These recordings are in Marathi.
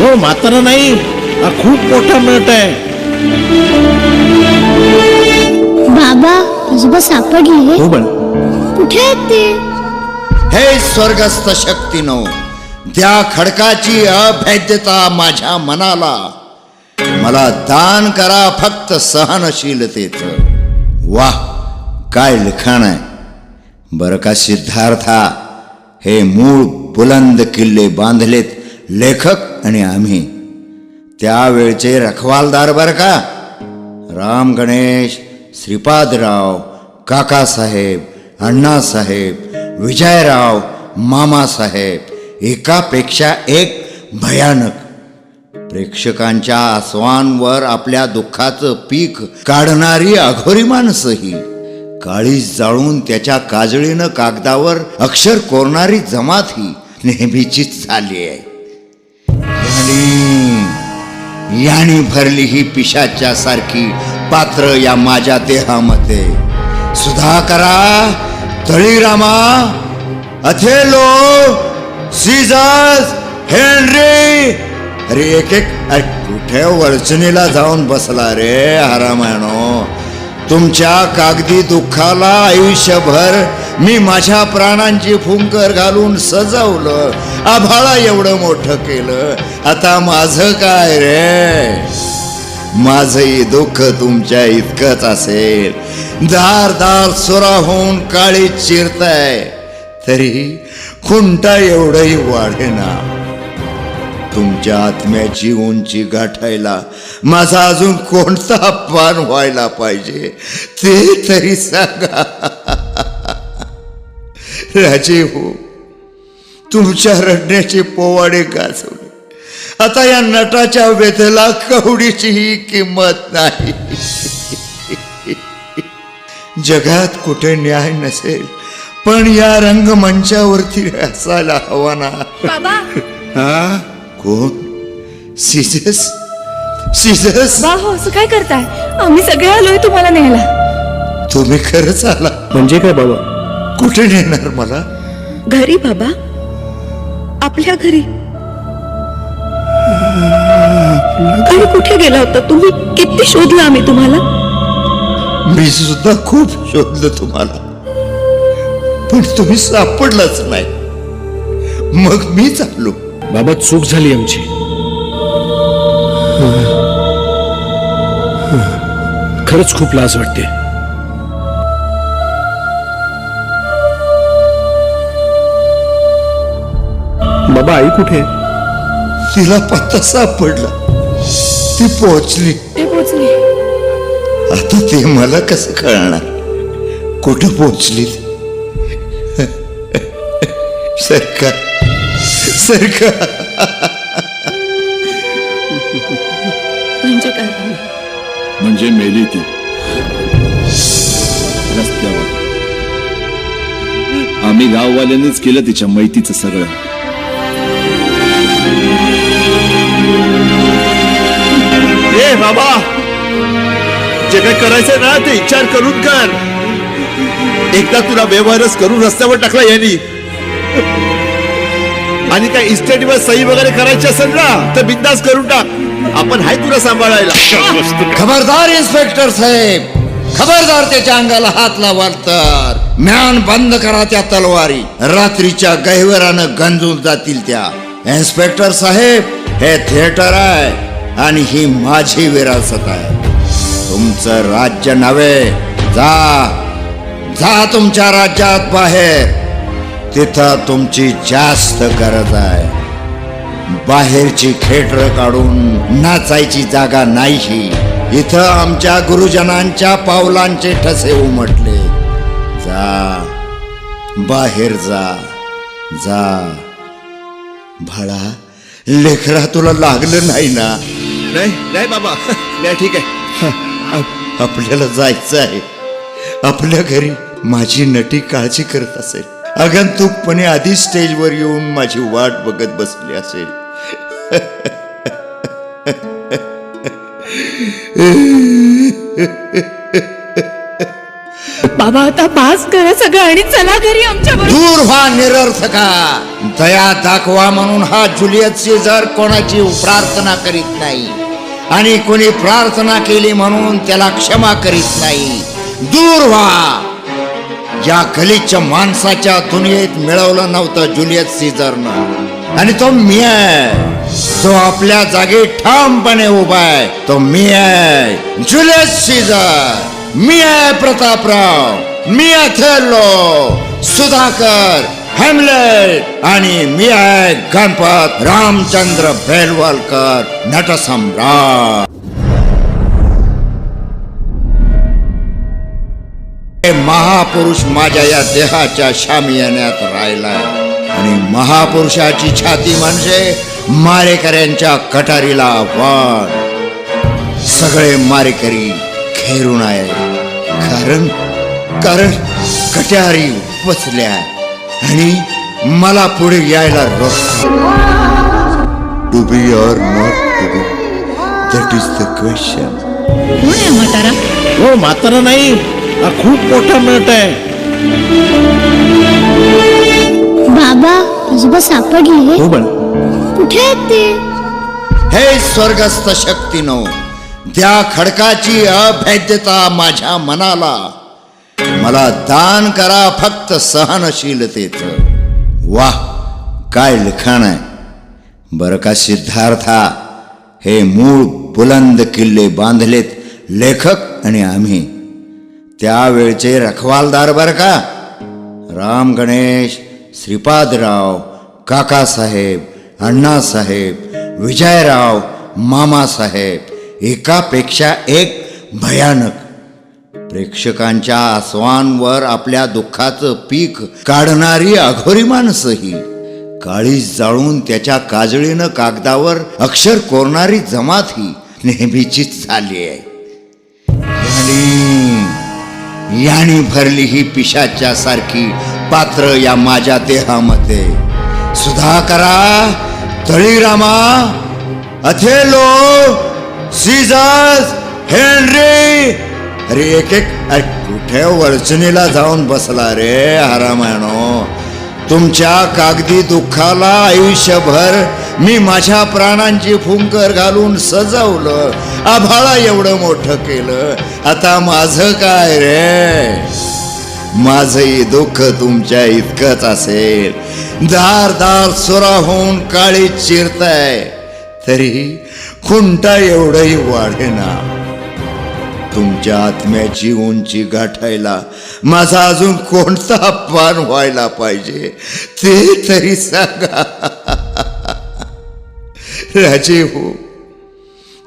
हो म्हातारा नाही. हा खूप मोठा नट आहे. बाबा आजोबा सापडले हो. पण कुठे आहेत ते? हे स्वर्गस्थ शक्तीनो त्या खडकाची अभेद्यता माझ्या मनाला. मला दान करा फक्त सहनशीलतेच. वाह काय लिखाण आहे. बरं का सिद्धार्था हे मूळ बुलंद किल्ले बांधलेत. लेखक आणि आम्ही. त्यावेळचे रखवालदार बरं का? राम गणेश श्रीपादराव काकासाहेब अण्णासाहेब विजयराव मामासाहेब एकापेक्षा एक भयानक. प्रेक्षकांच्या आसवांवर आपल्या दुःखाचं पीक काढणारी अघोरी माणसंही. काळीज जाळून त्याच्या काजळीनं कागदावर अक्षर कोरणारी जमात ही नेहमीचीच झाली आहे. यानी यानी भरली ही पिशाच्या सारखी पात्र या माझ्या देहामध्ये. सुधाकरा तळीरामा अथेलो सीझस हेनरी. अरे एक एक अरे कुठे वरचणीला जाऊन बसला रे हरामायनो? तुमच्या कागदी दुःखाला आयुष्यभर मी माझ्या प्राणांची फुंकर घालून सजवलं. आभाळा एवढं मोठं केलं. आता माझं काय रे? माझंही दुःख तुमच्या इतकंच असेल. दार दार सुरा होऊन काळी चिरताय. तरी खुंटा एवढंही वाढेना. तुमच्या आत्म्याची उंची गाठायला माझा अजून कोणता पान व्हायला पाहिजे ते तरी सांगा. राजीव तुमच्या रडण्याचे पोवाडे गाजवले. आता या नटाच्या वेधेला कवडीचीही किंमत नाही. जगात कुठे न्याय नसेल पण या रंगमंचावरती असायला हवा ना. बाबा. हा? कोण? सिजस सिजस हो असं काय करताय? आम्ही सगळे आलोय तुम्हाला न्यायला. तुम्ही खरंच आला. म्हणजे काय बाबा? कुठे नेणार मला? घरी बाबा. आपल्या घरी. घरी कुठे गेला होता तुम्ही? किती शोधलं आम्ही तुम्हाला? मी सुद्धा खूप शोधलं तुम्हाला. पण तुम्ही सापडलाच नाही. मग मीच आलो बाबा चूक झाली आमची. खरंच खूप लाज वाटते. बाबा आई कुठे? तिला पत्ता सापडला. ती पोहोचली. ते पोचले आता ते मला कसं कळणार? कुठं पोहोचली? ती? सरकार सरकार म्हणजे काय म्हणजे मेली ती. रस्त्यावर. आम्ही गाववाल्यांनीच केलं तिच्या मैतीचं सगळं. बाबा. जे काय करायचंय ना ते विचार करून कर. एकदा तुला व्यवहारच करून रस्त्यावर टाकला यांनी. आणि काय इस्टेटवर सही वगैरे करायची असेल ना तर बिंदास करून टाक. आपण हाय तुला सांभाळायला. खबरदार इन्स्पेक्टर साहेब खबरदार त्याच्या अंगाला हात लावाल तर. म्यान बंद करा त्या तलवारी. रात्रीच्या गहिवरानं गंजून जातील त्या. इन्स्पेक्टर साहेब हे थिएटर आहे. आणि ही माझी विरासत आहे. तुमचं राज्य नव्हे जा जा तुमच्या राज्यात बाहेर. तिथं तुमची जास्त गरज आहे. बाहेरची खेटर काढून नाचायची जागा नाही इथं आमच्या गुरुजनांच्या पावलांचे ठसे उमटले. जा बाहेर जा जा. भाळा लेखरा तुला लागलं नाही ना? नाही नाही बाबा. नाही ठीक आहे. आपल्याला जायचं आहे. आपल्या घरी माझी नटी काळजी करत असेल. आगंतुकपणे आधी स्टेजवर येऊन माझी वाट बघत बसली असेल. बाबा आता पास करा सगळं आणि चला घरी आमच्या दूर व्हा निरर्थका. दया दाखवा म्हणून हा जुलियत सीझर कोणाची प्रार्थना करीत नाही. आणि कोणी प्रार्थना केली म्हणून त्याला क्षमा करीत नाही. दूर व्हा. या गलिच्छ माणसाच्या दुनियेत मिळवलं नव्हतं जुलियत सीझरनं आणि तो मी आहे. तो आपल्या जागी ठामपणे उभा आहे. तो मी आहे. जुलियस सीझर मी आहे प्रतापराव. मी अथेलो सुधाकर. हेमलेट आणि मी आहे गणपत रामचंद्र बेलवलकर नटसम्राट. महापुरुष माझ्या या देहाच्या शामियान्यात राहिलाय. आणि महापुरुषाची छाती म्हणजे मारेकऱ्यांच्या कटारीला आव्हान सगळे मारेकरी खेरून आहे कारण कारण कटारी बसल्या आणि मला पुढे यायला रोख to be or not to be that is the question कोण आहे म्हातारा? हो म्हातारा नाही हा खूप मोठा मिळत आहे. बाबा आजोबा सापडले. हो पण कुठे आहेत ते? हे स्वर्गस्थ शक्तीनो त्या खडकाची अभेद्यता माझ्या मनाला. मला दान करा फक्त सहनशीलतेच. वाह काय लिखाण आहे. बरं का सिद्धार्था हे. मूळ बुलंद किल्ले बांधलेत लेखक आणि आम्ही. त्यावेळचे रखवालदार बरं का. राम गणेश श्रीपादराव काकासाहेब अण्णासाहेब विजयराव मामासाहेब एकापेक्षा एक भयानक प्रेक्षकांच्या आसवांवर आपल्या दुःखाचं पीक काढणारी अघोरी माणसंही. काळीज जाळून त्याच्या काजळीनं कागदावर अक्षर कोरणारी जमात ही नेहमीचीच झाली आहे. याने भरली ही पिशाच्या सारखी पात्र या माझ्या देहामध्ये. सुधा करा तळीरामा अथेलो सीझस हेनरी अरे एक एक अरे कुठे वर्चणीला जाऊन बसला रे हरामायणो तुमच्या कागदी दुःखाला आयुष्यभर मी माझ्या प्राणांची फुंकर घालून सजवलं. आभाळा एवढं मोठं केलं. आता माझं काय रे? माझही दुःख तुमच्या इतकंच असेल. दार दार सुरा होऊन काळी चिरताय. तरी खुंटा एवढंही वाढेना. तुमच्या आत्म्याची उंची गाठायला माझा अजून कोणता पान व्हायला पाहिजे ते तरी सांगा. राजे हो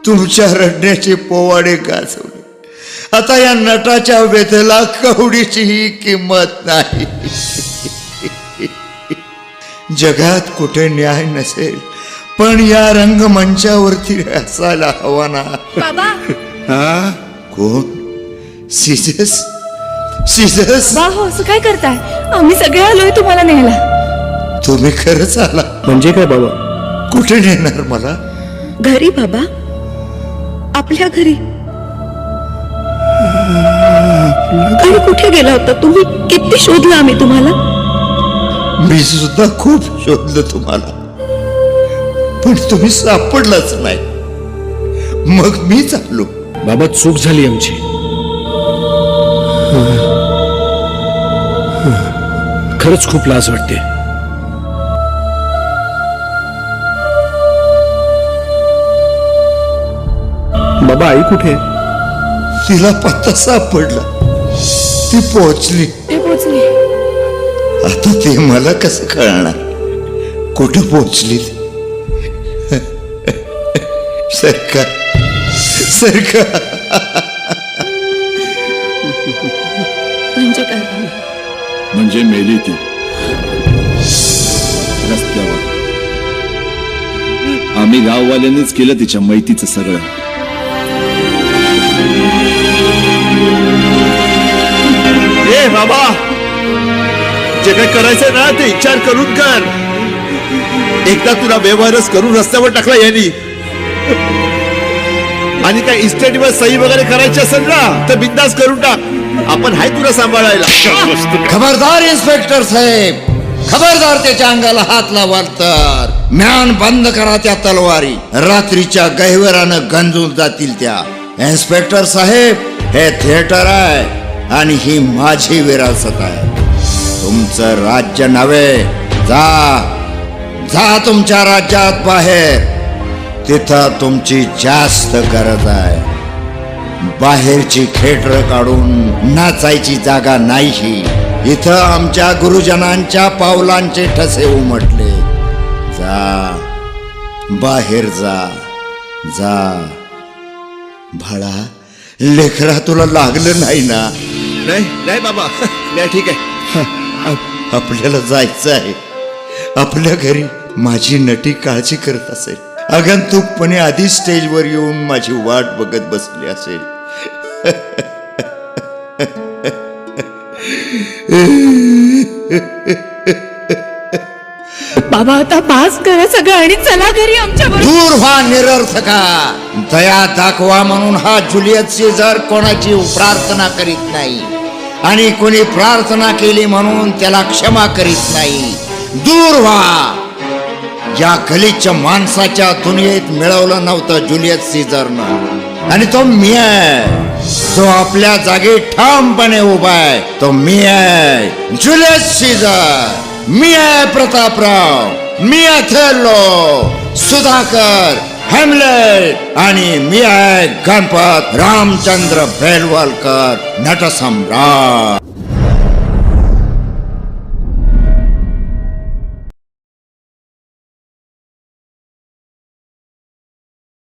तुमच्या रडण्याचे पोवाडे गाजवले. आता या नटाच्या वेधेला कवडीचीही किंमत नाही. जगात कुठे न्याय नसेल पण या रंगमंचावरती असायला हवा ना. बाबा. हा? कोण? सिजस? सिजस? बा हो असं काय करताय? आम्ही सगळे आलोय तुम्हाला न्यायला. तुम्ही खरंच आला. म्हणजे काय बाबा? कुठे नेणार मला? घरी बाबा. आपल्या घरी. आणि कुठे गेला होता तुम्ही? किती शोधला आम्ही तुम्हाला? मी सुद्धा खूप शोधलं तुम्हाला. पण तुम्ही सापडलाच नाही. मग मीच आलो बाबा चूक झाली आमची. खरंच खूप लाज वाटते. बाबा आई कुठे? तिला पत्ता सापडला. ती पोहोचली. ते पोचले आता ते मला कसं कळणार? कुठं पोहोचली ती? सरकार. सरकार म्हणजे काय म्हणजे मेली ती रस्त्यावर आम्ही गाववाल्यांनीच केलं तिच्या मैतीचं सगळं ए बाबा जे काही करायचंय ना ते विचार करून कर एकदा तुला व्यवहारच करून रस्त्यावर टाकला यांनी आणि काय इस्टेटवर सही वगैरे करायची असेल ना तर बिंदास करून टाक. आपण हाय तुला सांभाळायला. खबरदार इन्स्पेक्टर साहेब खबरदार त्याच्या अंगाला हात लावाल तर. म्यान बंद करा त्या तलवारी. रात्रीच्या गहिवरानं गंजून जातील त्या. इन्स्पेक्टर साहेब हे थिएटर आहे आणि ही माझी विरासत आहे. तुमचं राज्य नव्हे जा. जा तुमच्या राज्यात बाहेर. तिथं तुमची जास्त गरज आहे. बाहेरची खेटर काढून नाचायची जागा नाही इथं आमच्या गुरुजनांच्या पावलांचे ठसे उमटले. जा बाहेर जा जा. भाळा लेकरा तुला लागलं नाही ना? नाही नाही बाबा. नाही ठीक आहे. आपल्याला जायचं आहे. आपल्या घरी माझी नटी काळजी करत असेल. आगंतुकपणे आधी स्टेजवर येऊन माझी वाट बघत बसली असेल. बाबा आता पास करा सगळं आणि चला घरी आमच्या दूर व्हा निरर्थका. दया दाखवा म्हणून हा जुलियत सीझर कोणाची प्रार्थना करीत नाही. आणि कोणी प्रार्थना केली म्हणून त्याला क्षमा करीत नाही. दूर व्हा. या गलिच्छ माणसाच्या दुनियेत मिळवलं नव्हतं जुलियत सीझरनं आणि तो मी आहे जो आपल्या जागी ठामपणे उभा आहे. तो मी आहे जुलियस सीझर मी आहे प्रतापराव. मी अथेलो सुधाकर हेमलेट आणि मी आहे गणपत रामचंद्र बेलवलकर नटसम्राट.